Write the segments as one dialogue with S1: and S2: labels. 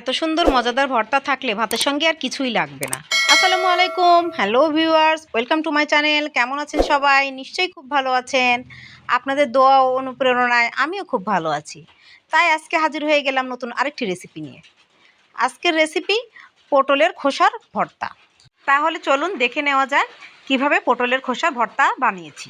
S1: এত সুন্দর, মজাদার ভর্তা থাকলে ভাতের সঙ্গে আর কিছুই লাগবে না। আসসালামু আলাইকুম, hello viewers, welcome to my channel, কেমন আছেন সবাই? নিশ্চয়ই খুব ভালো আছেন। আপনাদের দোয়া ও অনুপ্রেরণায় আমিও খুব ভালো আছি। তাই আজকে হাজির হয়ে গেলাম নতুন আরেকটি রেসিপি নিয়ে। আজকের রেসিপি পটলের খোসার ভর্তা। তাহলে চলুন দেখে নেওয়া যায় কীভাবে পটলের খোসার ভর্তা বানিয়েছি।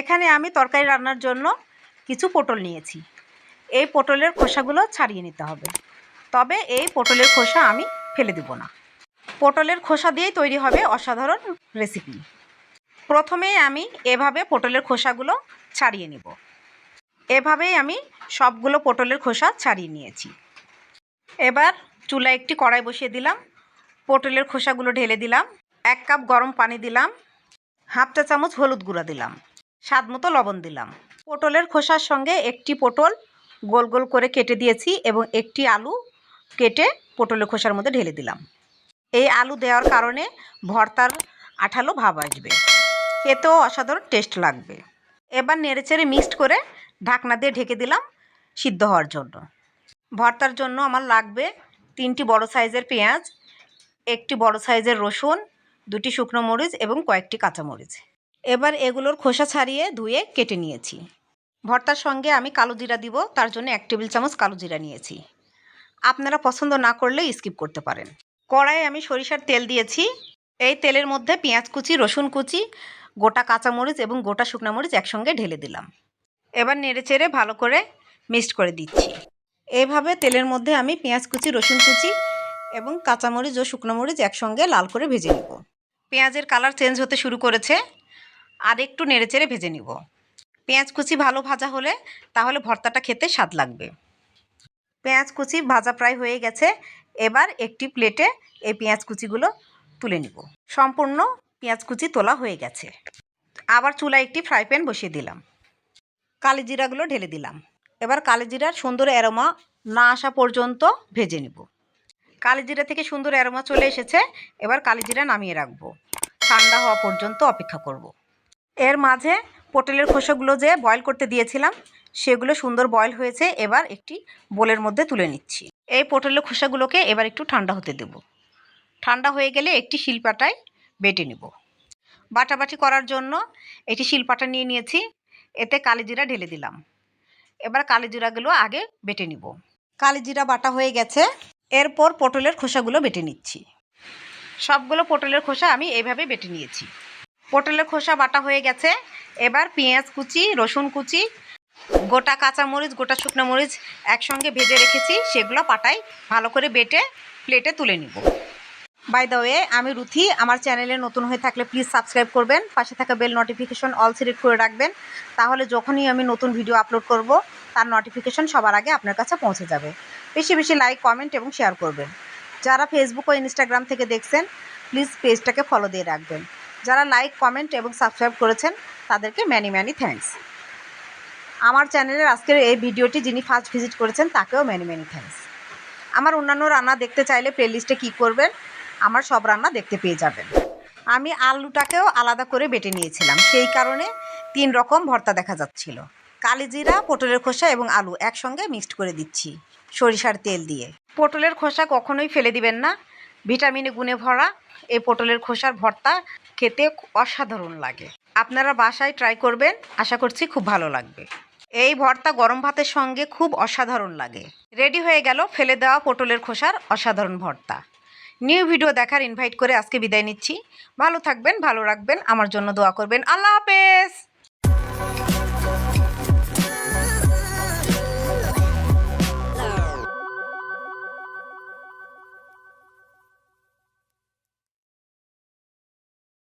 S1: এখানে আমি তরকারি রান্নার জন্য কিছু পটল নিয়েছি। এই পটলের খোসাগুলো ছাড়িয়ে নিতে হবে। তবে এই পটলের খোসা আমি ফেলে দেব না। পটলের খোসা দিয়েই তৈরি হবে অসাধারণ রেসিপি প্রথমেই আমি এভাবে পটলের খোসাগুলো ছাড়িয়ে নেব। এভাবেই আমি সবগুলো পটলের খোসা ছাড়িয়ে নিয়েছি। এবার চুলায় একটি কড়াই বসিয়ে দিলাম। পটলের খোসাগুলো ঢেলে দিলাম। এক কাপ গরম পানি দিলাম। হাফ চা চামচ হলুদ গুঁড়া দিলাম। স্বাদ মতো লবণ দিলাম। পটলের খোসার সঙ্গে একটি পটল গোল গোল করে কেটে দিয়েছি এবং একটি আলু কেটে পটলের খোসার মধ্যে ঢেলে দিলাম। এই আলু দেওয়ার কারণে ভর্তার আঠালো ভাব আসবে। খেতেও অসাধারণ টেস্ট লাগবে। এবার নেড়েচেড়ে মিক্সড করে ঢাকনা দিয়ে ঢেকে দিলাম সিদ্ধ হওয়ার জন্য। ভর্তার জন্য আমার লাগবে তিনটি বড় সাইজের পেঁয়াজ, একটি বড় সাইজের রসুন, দুটি শুকনো মরিচ এবং কয়েকটি কাঁচামরিচ। এবার এগুলোর খোসা ছাড়িয়ে ধুয়ে কেটে নিয়েছি। ভর্তার সঙ্গে আমি কালো জিরা দিব, তার জন্য এক টেবিল চামচ কালো জিরা নিয়েছি। আপনারা পছন্দ না করলে স্কিপ করতে পারেন। কড়াইয়ে আমি সরিষার তেল দিয়েছি। এই তেলের মধ্যে পেঁয়াজ কুচি, রসুন কুচি, গোটা কাঁচামরিচ এবং গোটা শুকনো মরিচ একসঙ্গে ঢেলে দিলাম। এবার নেড়ে চেড়ে ভালো করে মিক্সড করে দিচ্ছি। এইভাবে তেলের মধ্যে আমি পেঁয়াজ কুচি, রসুন কুচি এবং কাঁচামরিচ ও শুকনো মরিচ একসঙ্গে লাল করে ভেজে নেব। পেঁয়াজের কালার চেঞ্জ হতে শুরু করেছে। আর একটু নেড়েচেড়ে ভেজে নিব। পেঁয়াজ কুচি ভালো ভাজা হলে তাহলে ভর্তাটা খেতে স্বাদ লাগবে। পেঁয়াজ কুচি ভাজা প্রায় হয়ে গেছে, এবার একটি প্লেটে এই পেঁয়াজ কুচিগুলো তুলে নিব। সম্পূর্ণ পেঁয়াজ কুচি তোলা হয়ে গেছে। আবার চুলায় একটি ফ্রাই প্যান বসিয়ে দিলাম। কালি জিরাগুলো ঢেলে দিলাম। এবার কালি জিরার সুন্দর অ্যারোমা না আসা পর্যন্ত ভেজে নিব। কালি জিরা থেকে সুন্দর অ্যারোমা চলে এসেছে, এবার কালি জিরা নামিয়ে রাখব। ঠান্ডা হওয়া পর্যন্ত অপেক্ষা করব। এর মাঝে পটলের খোসাগুলো যে বয়ল করতে দিয়েছিলাম, সেগুলো সুন্দর বয়ল হয়েছে। এবার একটি বোলের মধ্যে তুলে নিচ্ছি। এই পটলের খোসাগুলোকে এবার একটু ঠান্ডা হতে দেব। ঠান্ডা হয়ে গেলে একটি শিলপাটায় বেটে নেব। বাটাবাটি করার জন্য একটি শিলপাটা নিয়ে নিয়েছি। এতে কালিজিরা ঢেলে দিলাম। এবার কালিজিরাগুলো আগে বেটে নিব। কালিজিরা বাটা হয়ে গেছে। এরপর পটলের খোসাগুলো বেটে নিচ্ছি। সবগুলো পটলের খোসা আমি এইভাবে বেটে নিয়েছি। পটলের খোসা বাটা হয়ে গেছে। এবার পেঁয়াজ কুচি, রসুন কুচি, গোটা কাঁচা মরিচ, গোটা শুকনো মরিচ একসঙ্গে ভেজে রেখেছি। সেগুলো পাটাই ভালো করে বেটে প্লেটে তুলে নিব। বাই দ্য ওয়ে আমি রুথি, আমার চ্যানেলে নতুন হয়ে থাকলে প্লিজ সাবস্ক্রাইব করবেন, পাশে থাকা বেল নোটিফিকেশন অল সিলেক্ট করে রাখবেন। তাহলে যখনই আমি নতুন ভিডিও আপলোড করব, তার নোটিফিকেশন সবার আগে আপনার কাছে পৌঁছে যাবে। বেশি বেশি লাইক কমেন্ট এবং শেয়ার করবেন। যারা ফেসবুক ও ইনস্টাগ্রাম থেকে দেখছেন প্লিজ পেজটাকে ফলো দিয়ে রাখবেন। যারা লাইক কমেন্ট এবং সাবস্ক্রাইব করেছেন, তাদেরকে ম্যানি ম্যানি থ্যাঙ্কস আমার চ্যানেলের আজকের এই ভিডিওটি যিনি ফার্স্ট ভিজিট করেছেন, তাকেও ম্যানি ম্যানি থ্যাঙ্কস আমার অন্যান্য রান্না দেখতে চাইলে প্লেলিস্টে কী করবেন, আমার সব রান্না দেখতে পেয়ে যাবেন। আমি আলুটাকেও আলাদা করে বেটে নিয়েছিলাম, সেই কারণে তিন রকম ভর্তা দেখা যাচ্ছিল। কালিজিরা, পটলের খোসা এবং আলু একসঙ্গে মিক্সড করে দিচ্ছি, সরিষার তেল দিয়ে। পটলের খোসা কখনোই ফেলে দিবেন না ভিটামিনে গুণে ভরা এই পটলের খোসার ভর্তা খেতে অসাধারণ লাগে। আপনারা বাসায় ট্রাই করবেন, আশা করছি খুব ভালো লাগবে। এই ভর্তা গরম ভাতের সঙ্গে খুব অসাধারণ লাগে। রেডি হয়ে গেল ফেলে দেওয়া পটলের খোসার অসাধারণ ভর্তা। নিউ ভিডিও দেখার ইনভাইট করে আজকে বিদায় নিচ্ছি। ভালো থাকবেন, ভালো রাখবেন, আমার জন্য দোয়া করবেন। আল্লাহ হাফেজ!